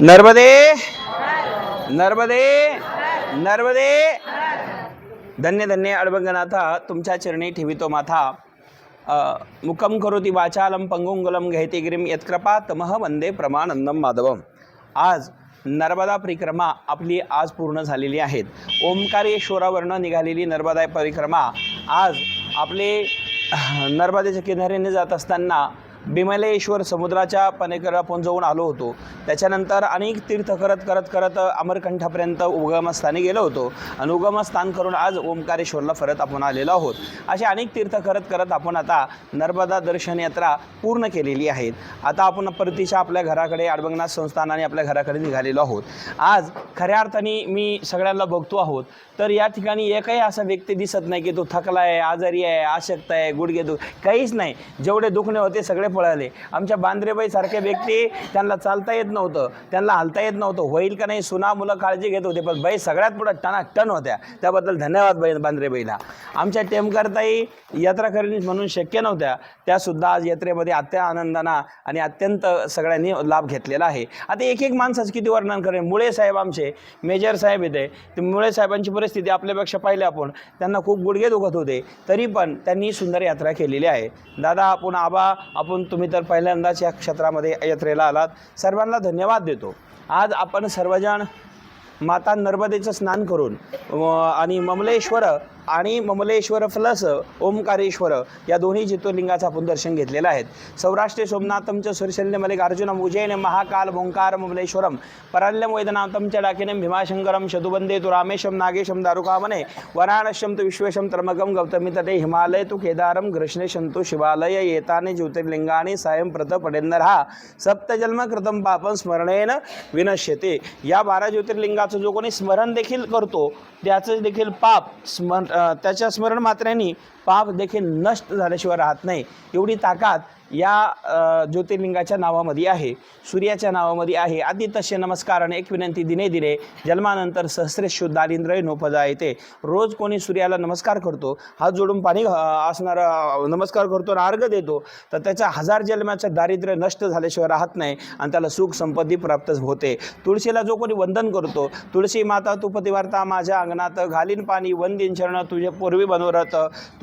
नर्मदे नर्मदे नर्मदे. धन्य धन्य अडबंगनाथा तुमच्या चरणी ठेवितो माथा. मुखम करोती वाचालम पंगुंगलम घ्यायते गिरीम यत्कृपा तमह वंदे प्रमानंदम माधवम. आज नर्मदा परिक्रमा आपली आज पूर्ण झालेली आहेत. ओंकारेश्वरावरनं निघालेली नर्मदा परिक्रमा आज आपले नर्मदेच्या किनाऱ्याने जात असताना बिमलेश्वर समुद्राच्या पनेकर आपण जाऊन आलो होतो. त्याच्यानंतर अनेक तीर्थ करत करत करत अमरकंठापर्यंत उगमस्थानी गेलो होतो. आणि उगमस्थान करून आज ओंकारेश्वरला परत आपण आलेलो आहोत. असे अनेक तीर्थ करत करत आपण आता नर्मदा दर्शन यात्रा पूर्ण केलेली आहेत आता आपण परतीच्या आपल्या घराकडे अडबंगनाथ संस्थानाने आपल्या घराकडे निघालेलो आहोत. आज खऱ्या अर्थाने मी सगळ्यांना बघतो आहोत. तर या ठिकाणी एकही असा व्यक्ती दिसत नाही की तो थकला आहे आजारी आहे आशक्त आहे गुडघे दुख काहीच नाही. जेवढे दुखणे होते सगळे मिळाले आमच्या बांद्रेबाई सारखे व्यक्ती त्यांना चालता येत नव्हतं. त्यांना हलता येत नव्हतं. होईल का नाही सुना मुलं काळजी घेत होते पण बाई सगळ्यात पुढं टना टन होत्या. त्याबद्दल धन्यवाद बाई बांद्रेबाईला आमच्या टेमकरताई यात्रा करणे म्हणून शक्य नव्हत्या. त्यासुद्धा आज यात्रेमध्ये अत्या आनंदाना आणि अत्यंत सगळ्यांनी लाभ घेतलेला आहे. आता एक एक माणसाचं किती वर्णन करेल मुळे साहेब आमचे. मेजर साहेब येते. ते मुळे साहेबांची परिस्थिती आपल्यापेक्षा पाहिली आपण. त्यांना खूप गुडघे दुखत होते. तरी पण त्यांनी सुंदर यात्रा केलेली आहे. दादा आपण आबा आपण तुम्ही तर पहिल्यांदाच या क्षेत्रामध्ये यात्रेला आलात. सर्वांना धन्यवाद देतो. आज आपण सर्वजण माता नर्मदेचं स्नान करून आणि ममलेश्वर आणि ममलेश्वर प्लस ओमकारेश्वर या दोन्ही ज्योतिर्लिंगाचं आपण दर्शन घेतलेलं आहे. सौराष्ट्रे सोमनाथम च सुरशल्य मल्लिकार्जुनम उज्जैन महाकाल ओंकार ममलेश्वरम पराल्यम वैद्यनाथम च डाकिनम भीमाशंकरम शतुबंदे तु रामेशम नागेशम दारुकामने वराणश्यम तु विश्वेशम त्रमगम गौतमी तटे हिमालय तु केदारम घृष्णेशम तु शिवालय येताने ज्योतिर्लिंगाने सायं प्रत पडेंदर हा सप्तजन्म कृतम पापन स्मरणेन विनश्यते. या बारा ज्योतिर्लिंगाचं जो कोणी स्मरण देखील करतो त्याचं देखील पाप स्मर त्याच्या स्मरण मात्र्यांनी पाप देखील नष्ट झाल्याशिवाय राहत नाही. एवढी ताकद या ज्योतिर्लिंगाच्या नावामध्ये आहे. सूर्याच्या नावामध्ये आहे. आधी तसे नमस्काराने एक विनंती दिने दिने जन्मानंतर सहस्रे शुद्ध दारिंद्र नोपजा येते. रोज कोणी सूर्याला नमस्कार करतो हात जोडून पाणी अ, असणार नमस्कार करतो आणि अर्घ देतो तर त्याचा हजार जन्माचं दारिद्र्य नष्ट झाल्याशिवाय राहत नाही आणि त्याला सुख संपत्ती प्राप्त होते. तुळशीला जो कोणी वंदन करतो तुळशी माता तू पतिवार्ता माझ्या अंगणात घालीन पाणी वंदिन शरण तुझे पूर्वी बनवरत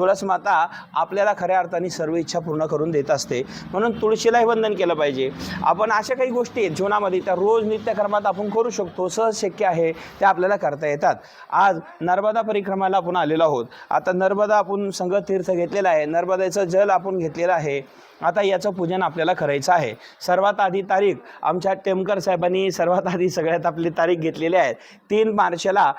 तुळस माता आपल्याला खऱ्या अर्थाने सर्व इच्छा पूर्ण करून देत असते. म्हणून तुळशीलाही वंदन केलं पाहिजे. आपण अशा काही गोष्टी आहेत जीवनामध्ये त्या रोज नित्यकर्मात आपण करू शकतो. सहज शक्य आहे त्या आपल्याला करता येतात. आज नर्मदा परिक्रमाला आपण आलेलो आहोत. आता नर्मदा आपण संघ तीर्थ घेतलेला आहे. नर्मदेचं जल आपण घेतलेलं आहे. आता याचं पूजन आपल्याला करायचं आहे. सर्वात आधी तारीख आमच्या टेमकर साहेबांनी सर्वात आधी सगळ्यात आपली तारीख घेतलेली आहे. तीन मार्चला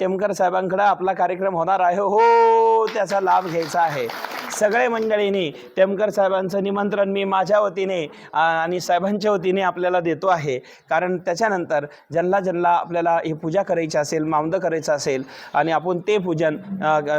टेमकर साहेबांकडं आपला कार्यक्रम होणार आहे. हो त्याचा लाभ घ्यायचा आहे. सगळे मंडळींनी टेमकर साहेबांचं निमंत्रण मी माझ्या वतीने आणि साहेबांच्या वतीने आपल्याला देतो आहे. कारण त्याच्यानंतर ज्यांना ज्यांना आपल्याला ही पूजा करायची असेल मामद करायचं असेल आणि आपण ते पूजन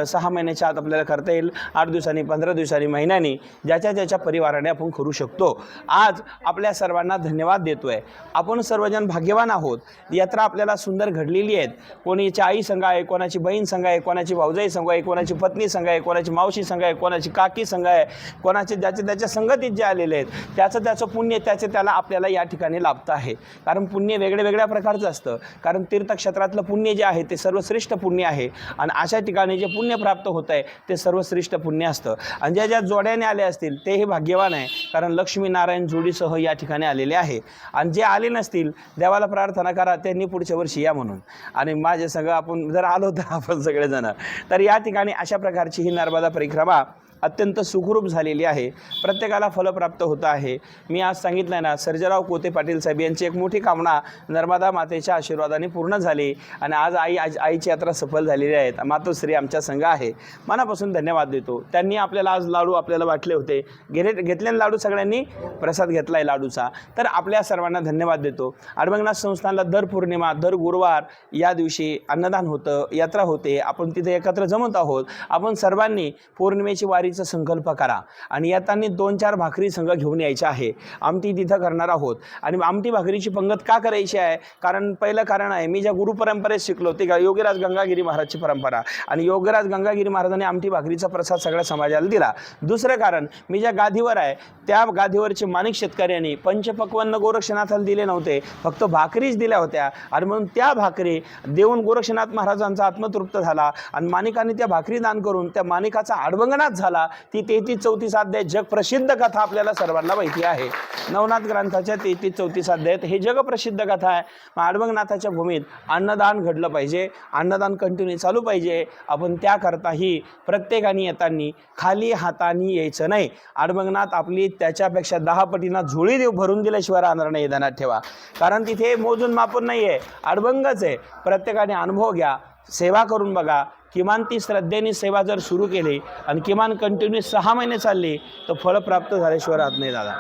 सहा महिन्याच्या आत आपल्याला करता येईल. आठ दिवसांनी पंधरा दिवसांनी महिन्यानी ज्याच्या ज्याच्या परिवार परिवाराने आपण करू शकतो. आज आपल्या सर्वांना धन्यवाद देतो आहे आपण सर्वजण भाग्यवान आहोत. यात्रा आपल्याला सुंदर घडलेली आहेत. कोणीची आई संघा आहे कोणाची बहीण संघा आहे कोणाची भाऊजाई संघ आहे कोणाची पत्नी संघ आहे कोणाची मावशी संघ आहे कोणाची काकी संघ आहे कोणाचे ज्याच्या त्याच्या संगतीत जे आलेले आहेत त्याचं त्याचं पुण्य त्याचे त्याला आपल्याला या ठिकाणी लाभतं आहे. कारण पुण्य वेगळ्या वेगळ्या प्रकारचं असतं. कारण तीर्थक्षेत्रातलं पुण्य जे आहे ते सर्वश्रेष्ठ पुण्य आहे. आणि अशा ठिकाणी जे पुण्य प्राप्त होत आहे ते सर्वश्रेष्ठ पुण्य असतं. आणि ज्या ज्या जोड्याने आले असतील ते हे भाग्य देवाण आहे. कारण लक्ष्मीनारायण जोडीसह या ठिकाणी आलेले आहे. आणि जे आले नसतील देवाला प्रार्थना करा त्यांनी पुढच्या वर्षी या म्हणून. आणि माझे सगळं आपण जर आलो तर आपण सगळेजण. तर या ठिकाणी अशा प्रकारची ही नर्मदा परिक्रमा अत्यंत सुखरूप झालेली आहे. प्रत्येकाला फलप्राप्त होतं आहे. मी आज सांगितलं आहे ना सर्जराव कोते पाटील साहेब यांची एक मोठी कामना नर्मदा मातेच्या आशीर्वादाने पूर्ण झाली आणि आज आई आज आईची यात्रा सफल झालेली आहे. मातोश्री आमच्या संघ आहे. मनापासून धन्यवाद देतो. त्यांनी आपल्याला आज लाडू आपल्याला वाटले होते. घेणे घेतले लाडू सगळ्यांनी? प्रसाद घेतला आहे लाडूचा. तर आपल्या सर्वांना धन्यवाद देतो. अडबंगनाथ संस्थानला दर पौर्णिमा दर गुरुवार या दिवशी अन्नदान होतं यात्रा होते. आपण तिथे एकत्र जमत आहोत. आपण सर्वांनी पौर्णिमेची वारी भाकरीचा संकल्प करा. आणि येताना दोन चार भाकरी संघ घेऊन यायचे आहे. आमटी तिथं करणार आहोत. आणि आमटी भाकरीची पंगत का करायची आहे? कारण पहिलं कारण आहे मी ज्या गुरु परंपरेत शिकलो ते योगीराज गंगागिरी महाराजची परंपरा. आणि योगीराज गंगागिरी महाराजांनी आमटी भाकरीचा प्रसाद सगळ्या समाजाला दिला. दुसरं कारण मी ज्या गादीवर आहे त्या गादीवरचे माणिक शेतकऱ्यांनी पंचपक्वन्न गोरक्षनाथाला दिले नव्हते. फक्त भाकरीच दिल्या होत्या. आणि म्हणून त्या भाकरी देऊन गोरक्षनाथ महाराजांचा आत्मतृप्त झाला. आणि माणिकांनी त्या भाकरी दान करून त्या माणिकाचा आडवंगणात झाला. ती तेहतीस चौतीस अध्याय जगप्रसिद्ध कथा आपल्याला सर्वांना माहिती आहे. नवनाथ ग्रंथाच्या तेहतीस चौतीस अध्यायात हे जगप्रसिद्ध कथा आहे. मग आडबंगनाथाच्या भूमीत अन्नदान घडलं पाहिजे. अन्नदान कंटिन्यू चालू पाहिजे. आपण त्याकरताही प्रत्येकाने येताना खाली हाताने यायचं नाही. आडवंगनाथ आपली त्याच्यापेक्षा दहा पटीना झोळी देव भरून दिल्याशिवाय राहणार नाही. ध्यानात ठेवा. कारण तिथे मोजून मापून नाही आहे आडवंगच आहे. प्रत्येकाने अनुभव घ्या. सेवा करून बघा. किमान ती श्रद्धेने सेवा जर सुरू केली आणि किमान कंटिन्यू सहा महिने चालली तर फळ प्राप्त झाल्याशिवाय राहत नाही दादा.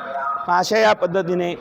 अशा या पद्धतीने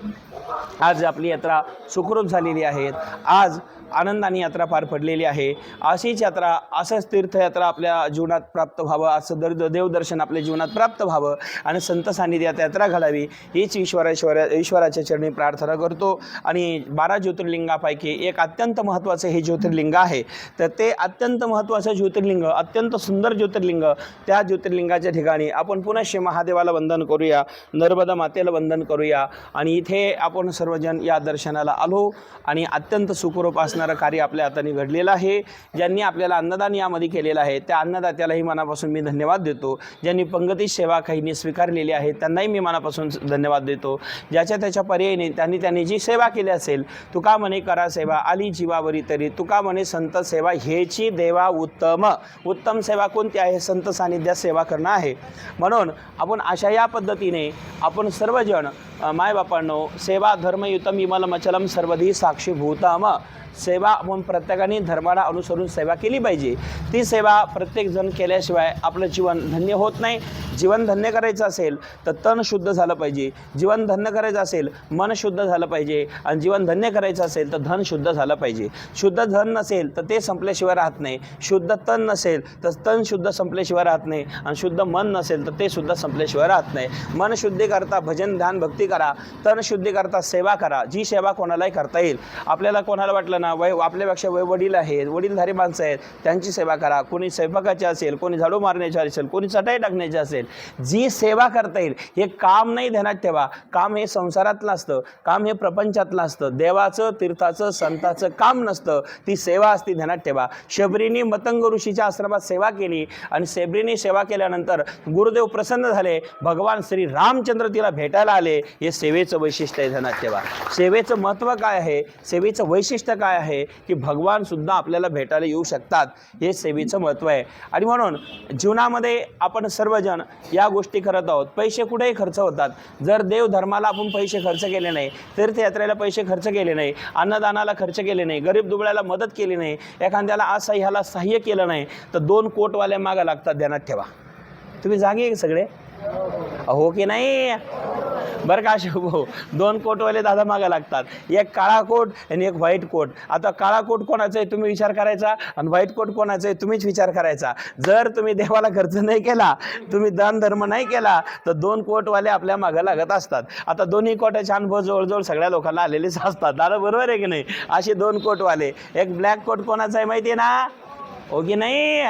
आज आपली यात्रा सुखरूप झालेली आहे. आज आनंदाने यात्रा पार पडलेली आहे. अशीच यात्रा असंच तीर्थयात्रा आपल्या जीवनात प्राप्त व्हावं. असं दर देवदर्शन आपल्या जीवनात प्राप्त व्हावं आणि संत सान्निध्यात यात्रा घालावी हीच ईश्वराश्वर ईश्वराच्या चरणी प्रार्थना करतो. आणि बारा ज्योतिर्लिंगापैकी एक अत्यंत महत्त्वाचं हे ज्योतिर्लिंग आहे. तर ते अत्यंत महत्त्वाचं ज्योतिर्लिंग अत्यंत सुंदर ज्योतिर्लिंग त्या ज्योतिर्लिंगाच्या ठिकाणी आपण पुन्हा श्री महादेवाला वंदन करूया नर्मदा मातेला वंदन करूया. आणि इथे आपण सर्वजण या दर्शनाला आलो आणि अत्यंत सुखरूप असणारं कार्य आपल्या हाताने घडलेलं आहे. ज्यांनी आपल्याला अन्नदान यामध्ये केलेलं आहे त्या अन्नदात्यालाही मनापासून मी धन्यवाद देतो. ज्यांनी पंगती सेवा काहींनी स्वीकारलेली आहे त्यांनाही मी मनापासून धन्यवाद देतो. ज्याच्या त्याच्या पर्यायीने त्यांनी त्यांनी जी सेवा केली असेल तुका म्हणे करा सेवा आली जीवावरी तरी. तुका म्हणे संत सेवा हेची देवा उत्तम. उत्तम सेवा कोणती आहे? संत सानिध्यात सेवा करणं आहे. म्हणून आपण अशा या पद्धतीने आपण सर्वजण अ, मायबापांनो सेवा धर्मयुतम इमल मचलम सर्वधी साक्षीभूतम सेवा आपण प्रत्येकाने धर्माला अनुसरून सेवा केली पाहिजे. ती सेवा प्रत्येकजण केल्याशिवाय आपलं जीवन धन्य होत नाही. जीवन धन्य करायचं असेल तर तन शुद्ध झालं पाहिजे. जीवन धन्य करायचं असेल मन शुद्ध झालं पाहिजे. आणि जीवन धन्य करायचं असेल तर धन शुद्ध झालं पाहिजे. शुद्ध धन नसेल तर ते संपल्याशिवाय राहत नाही. शुद्ध तन नसेल तर तन शुद्ध संपल्याशिवाय राहत नाही. आणि शुद्ध मन नसेल तर ते सुद्धा संपल्याशिवाय राहत नाही. मन शुद्धी करता भजन ध्यान भक्ती करा. तन शुद्धी करता सेवा करा. जी सेवा कोणालाही करता येईल. आपल्याला कोणाला वाटलं ना वय आपल्यापेक्षा वय वडील आहेत वडीलधारी माणसं आहेत त्यांची सेवा करा. कोणी स्वयंपाकाची असेल कोणी झाडू मारण्याची असेल कोणी चटाई टाकण्याची असेल जी सेवा करता येईल हे काम नाही ध्यानात ठेवा. काम हे संसारातलं असतं काम हे प्रपंचातलं असतं. देवाचं तीर्थाचं संताचं काम नसतं. ती सेवा असते ध्यानात ठेवा. शबरीने मतंग ऋषीच्या आश्रमात सेवा केली आणि शबरीने सेवा केल्यानंतर गुरुदेव प्रसन्न झाले. भगवान श्री रामचंद्र तिला भेटायला आले. हे सेवेचं वैशिष्ट्य आहे ध्यानात ठेवा. सेवेचं महत्त्व काय आहे? सेवेचं वैशिष्ट्य काय काय आहे की भगवान सुद्धा आपल्याला भेटायला येऊ शकतात हे सेवेचं महत्त्व आहे. आणि म्हणून जीवनामध्ये आपण सर्वजण या गोष्टी करत आहोत. पैसे कुठेही खर्च होतात. जर देव धर्माला आपण पैसे खर्च केले नाही तीर्थयात्रेला पैसे खर्च केले नाही अन्नदानाला खर्च केले नाही गरीब दुबळ्याला मदत केली नाही एखाद्याला असह्याला सहाय्य केलं नाही तर दोन कोटवाल्या मागं लागतात. ध्यानात ठेवा. तुम्ही जागे सगळे? हो की नाही? बरं का अशोक भाऊ? दोन कोटवाले दादा मागं लागतात. एक काळा कोट आणि एक व्हाईट कोट. आता काळा कोट कोणाचा आहे तुम्ही विचार करायचा? आणि व्हाईट कोट कोणाचा आहे तुम्हीच विचार करायचा. जर तुम्ही देवाला खर्च नाही केला तुम्ही दान धर्म नाही केला तर दोन कोटवाले आपल्या मागं लागत असतात. आता दोन्ही कोटाचे अनुभव जवळजवळ सगळ्या लोकांना आलेलेच असतात. दादा बरोबर आहे की नाही? असे दोन कोटवाले. एक ब्लॅक कोट कोणाचा आहे माहिती आहे ना? हो की नाही?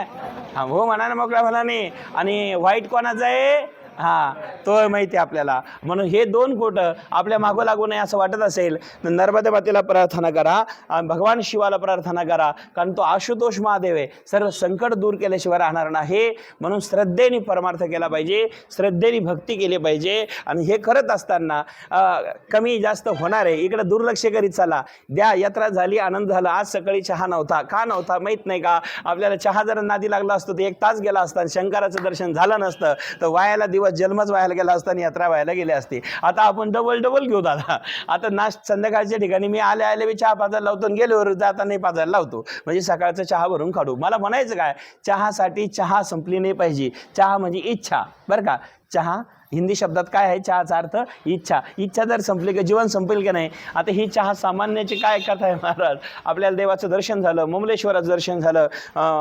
हो म्हणा ना मोकळ्या म्हणाने आणि व्हाईट कोणाचा आहे? हा तो माहिती आहे आपल्याला. म्हणून हे दोन कोटं आपल्या मागं लागू नये असं वाटत असेल तर नर्मदे मातेला प्रार्थना करा भगवान शिवाला प्रार्थना करा कारण तो आशुतोष महादेव आहे. सर्व संकट दूर केल्याशिवाय राहणार नाही. म्हणून श्रद्धेने परमार्थ केला पाहिजे श्रद्धेने भक्ती केली पाहिजे. आणि हे करत असताना कमी जास्त होणार आहे. इकडे दुर्लक्ष करीत चला. द्या यात्रा झाली आनंद झाला. आज सकाळी चहा नव्हता. का नव्हता माहीत नाही का? आपल्याला चहा जर नादी लागला असतो तर एक तास गेला असता. आणि शंकराचं दर्शन झालं नसतं. तर वायाला दिवस जन्मच व्हायला गेला असता आणि यात्रा व्हायला गेली असती. आता आपण डबल डबल घेऊ दादा. आता नाश संध्याकाळच्या ठिकाणी मी आले आले मी चहा पाजायला लावतो आणि गेल्यावर जातानाही पाजायला लावतो. म्हणजे सकाळचं चहा भरून काढू मला म्हणायचं काय? चहासाठी चहा संपली नाही पाहिजे. चहा म्हणजे इच्छा. बरं का? चहा हिंदी शब्दात काय आहे? चहाचा अर्थ इच्छा. इच्छा जर संपली की जीवन संपेल की नाही? आता ही चहा सामान्याची काय कथा आहे महाराज? आपल्याला देवाचं दर्शन झालं मुमलेश्वराचं दर्शन झालं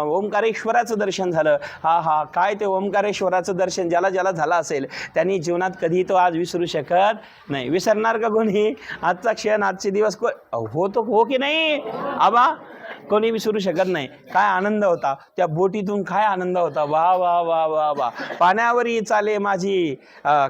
ओंकारेश्वराचं दर्शन झालं. हा हा काय ते ओंकारेश्वराचं दर्शन ज्याला ज्याला झालं असेल त्यांनी जीवनात कधी तो आज विसरू शकत नाही. विसरणार का कोणी? आजचा क्षण आजचे दिवस को होतो हो की नाही? आबा कोणी विसरू शकत नाही. काय आनंद होता? त्या बोटीतून काय आनंद होता? वा वा वा वा वा. पाण्यावरही चाले माझी.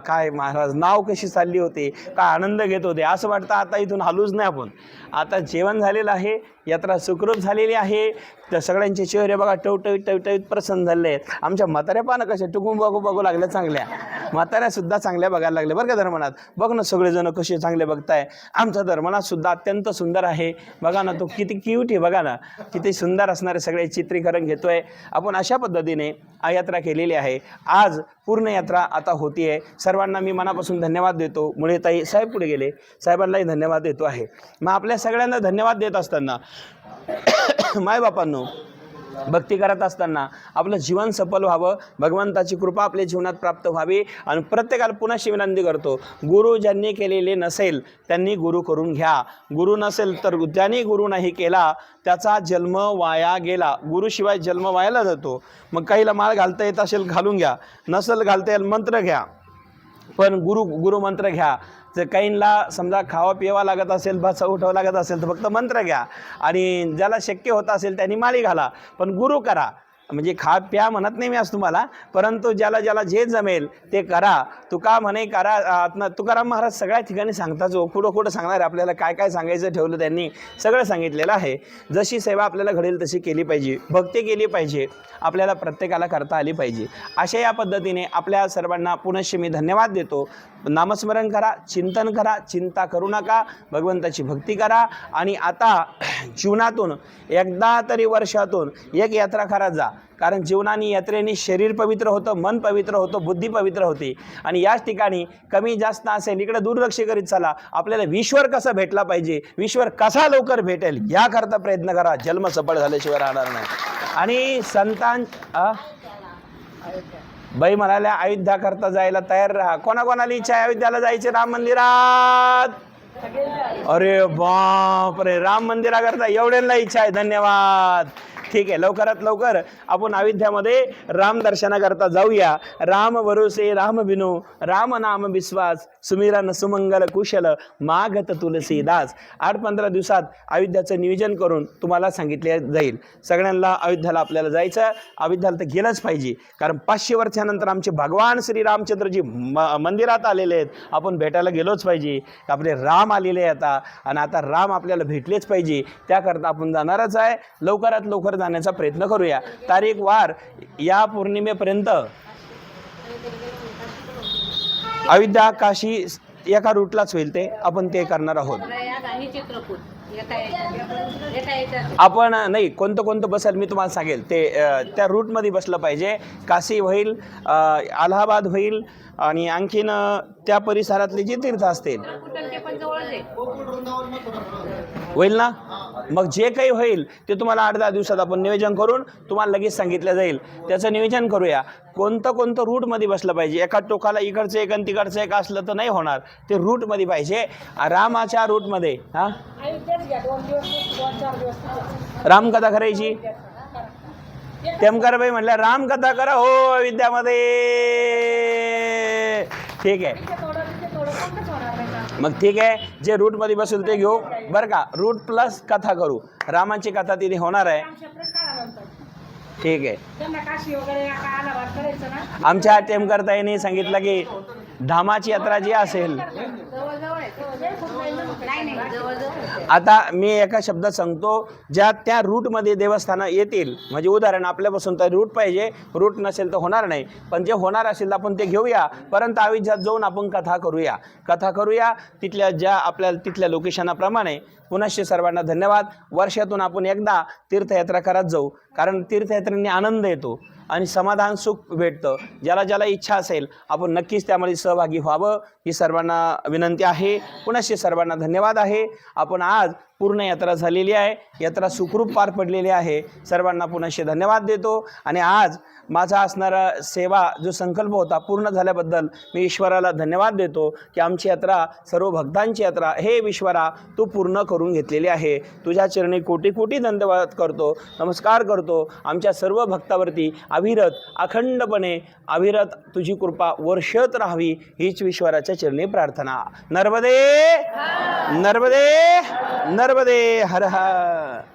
काय महाराज नाव कशी चालली होती? काय आनंद घेत होते? असं वाटतं आता इथून हलूच नाही आपण. आता जेवण झालेलं आहे. यात्रा सुखरूप झालेली आहे. तर सगळ्यांचे चेहरे बघा टवटवीत टवटवीत प्रसन्न झाले आहेत. आमच्या म्हाताऱ्या पानं कशा टुकून बघू बघू लागल्या चांगल्या. म्हाताऱ्या सुद्धा चांगल्या बघायला लागल्या बरं का धर्मनाथ? बघ ना सगळेजण कसे चांगले बघताय. आमचा धर्मनाथ सुद्धा अत्यंत सुंदर आहे. बघा ना तो किती क्यूट आहे बघा ना. किती सुंदर असणारे सगळे चित्रीकरण घेतोय. आपण अशा पद्धतीने यात्रा केलेली आहे. आज पूर्ण यात्रा आता होती आहे सर्वांना मी मनापासून धन्यवाद देतो. मुळे ताई साहेब पुढे गेले? साहेबांनाही धन्यवाद देतो आहे. मग आपल्या सगळ्यांना धन्यवाद देत असताना मायबापांनो भक्ती करत असताना आपलं जीवन सफल व्हावं भगवंताची कृपा आपल्या जीवनात प्राप्त व्हावी आणि प्रत्येकाला पुन्हा विनंती करतो. गुरु ज्यांनी केलेले नसेल त्यांनी गुरु करून घ्या. गुरु नसेल तर ज्यांनी गुरु नाही केला त्याचा जन्म वाया गेला. गुरुशिवाय जन्म वायाला जातो. मग काहीला माळ घालता येत असेल घालून घ्या. नसेल घालता येईल मंत्र घ्या. पण गुरु गुरुमंत्र घ्या. जर काहींना समजा खावा पिवा लागत असेल भाचा उठावं लागत असेल तर फक्त मंत्र घ्या. आणि ज्याला शक्य होत असेल त्यांनी माळी घाला. पण गुरु करा. म्हणजे खा प्या म्हणत नाही मी आज तुम्हाला परंतु ज्याला ज्याला जे जमेल ते करा. तुका म्हणे करा आत्मा तुकाराम महाराज सगळ्या ठिकाणी सांगतात जो कुठं कुठं सांगणार आहे आपल्याला काय काय सांगायचं ठेवलं त्यांनी सगळं सांगितलेलं आहे. जशी सेवा आपल्याला घडेल तशी केली पाहिजे. भक्ती केली पाहिजे. आपल्याला प्रत्येकाला करता आली पाहिजे. अशा या पद्धतीने आपल्या सर्वांना पुनश्च मी धन्यवाद देतो. नामस्मरण करा चिंतन करा चिंता करू नका भगवंताची भक्ती करा. आणि आता जीवनातून एकदा तरी वर्षातून एक यात्रा करा जा. कारण जीवनाने यात्रेने शरीर पवित्र होतं मन पवित्र होतं बुद्धी पवित्र होती. आणि याच ठिकाणी कमी जास्त असेल इकडे दुर्लक्ष करीत चला आपल्याला विश्वर कसं भेटला पाहिजे विश्वर कसा लवकर भेटेल याकरता प्रयत्न करा. जन्म सफळ झाल्याशिवाय राहणार नाही. आणि संतान बाई म्हणाल्या अयोध्या करता जायला तयार राहा. कोणाकोणाला इच्छा आहे? अयोध्याला जायचे? राम मंदिरात. अरे बाप रे राम मंदिराकरता एवढ्यांना इच्छा आहे. धन्यवाद. ठीक आहे लवकरात लवकर आपण अयोध्यामध्ये राम दर्शनाकरता जाऊया. राम भरोसे राम बिनू राम नाम विश्वास. सुमीरान सुमंगल कुशल मागत तुलसीदास. आठ पंधरा दिवसात अयोध्याचं नियोजन करून तुम्हाला सांगितले जाईल. सगळ्यांना अयोध्याला आपल्याला जायचं अयोध्याला तर गेलंच पाहिजे. कारण पाचशे वर्षानंतर आमचे भगवान श्री रामचंद्रजी म मंदिरात आलेले आहेत. आपण भेटायला गेलोच पाहिजे. आपले राम आलेले आहे आता. आणि आता राम आपल्याला भेटलेच पाहिजे. त्याकरता आपण जाणारच आहे. लवकरात लवकर जाण्याचा प्रयत्न करूया. तारीख वार या पौर्णिमेपर्यंत. अयोध्या काशी एका रूटलाच होईल ते. आपण ते करणार आहोत. आपण नाही कोणतं कोणतं बसेल मी तुम्हाला सांगेल. ते त्या रूटमध्ये बसलं पाहिजे. काशी होईल अलाहाबाद होईल आणि आणखीन त्या परिसरातले जे तीर्थ असतील. होईल ना? मग जे काही होईल ते तुम्हाला आठ दहा दिवसात आपण नियोजन करून तुम्हाला लगेच सांगितलं जाईल. त्याचं नियोजन करूया. कोणतं कोणतं रूटमध्ये बसलं पाहिजे? एका टोकाला इकडचं एक आणि तिकडचं एक असलं तर नाही होणार. ते रूटमध्ये पाहिजे. रामाच्या रूटमध्ये हां? रामकथा करायची? टेमकरबाई म्हटल्या रामकथा करा. हो विद्यामध्ये ठीक आहे. मग ठीक आहे जे रूटमध्ये बसेल ते घेऊ. बरं का रूट प्लस कथा करू. रामाची कथा तिथे होणार आहे. ठीक आहे. आमच्या टेम करता यांनी सांगितलं की धामाची यात्रा जी असेल आता मी एका शब्दात सांगतो ज्या त्या रूटमध्ये देवस्थानं येतील म्हणजे उदाहरण आपल्यापासून तर रूट पाहिजे रूट नसेल तर होणार नाही. पण जे होणार असेल तर आपण ते घेऊया. परंतु आयुष्यात जाऊन आपण कथा करूया. कथा करूया तिथल्या ज्या आपल्या तिथल्या लोकेशनाप्रमाणे. पुनश्च सर्वांना धन्यवाद. वर्षातून आपण एकदा तीर्थयात्रा करत जाऊ. कारण तीर्थयात्रेने आनंद येतो आणि समाधान सुख भेटतं. ज्याला ज्याला इच्छा असेल आपण नक्कीच त्यामध्ये सहभागी व्हावं. ही सर्वांना विनंती आहे. पुनश्च सर्वांना धन्यवाद आहे. आपण आज पूर्ण यात्रा झालेली आहे. यात्रा सुखरूप पार पडलेली आहे. सर्वांना पुनश्च धन्यवाद देतो. आणि आज माझा असणारा सेवा जो संकल्प होता पूर्ण झाल्याबद्दल मी ईश्वराला धन्यवाद देतो की आमची यात्रा सर्व भक्तांची यात्रा हे ईश्वरा तू पूर्ण करून घेतलेली आहे. तुझ्या चरणी कोटी कोटी धन्यवाद करतो नमस्कार करतो. आमच्या सर्व भक्तावरती अविरत अखंडपणे अविरत तुझी कृपा वर्षत राहावी हीच ईश्वराच्या चरणी प्रार्थना नर्मदे नर्मदे नर्मदे हर हर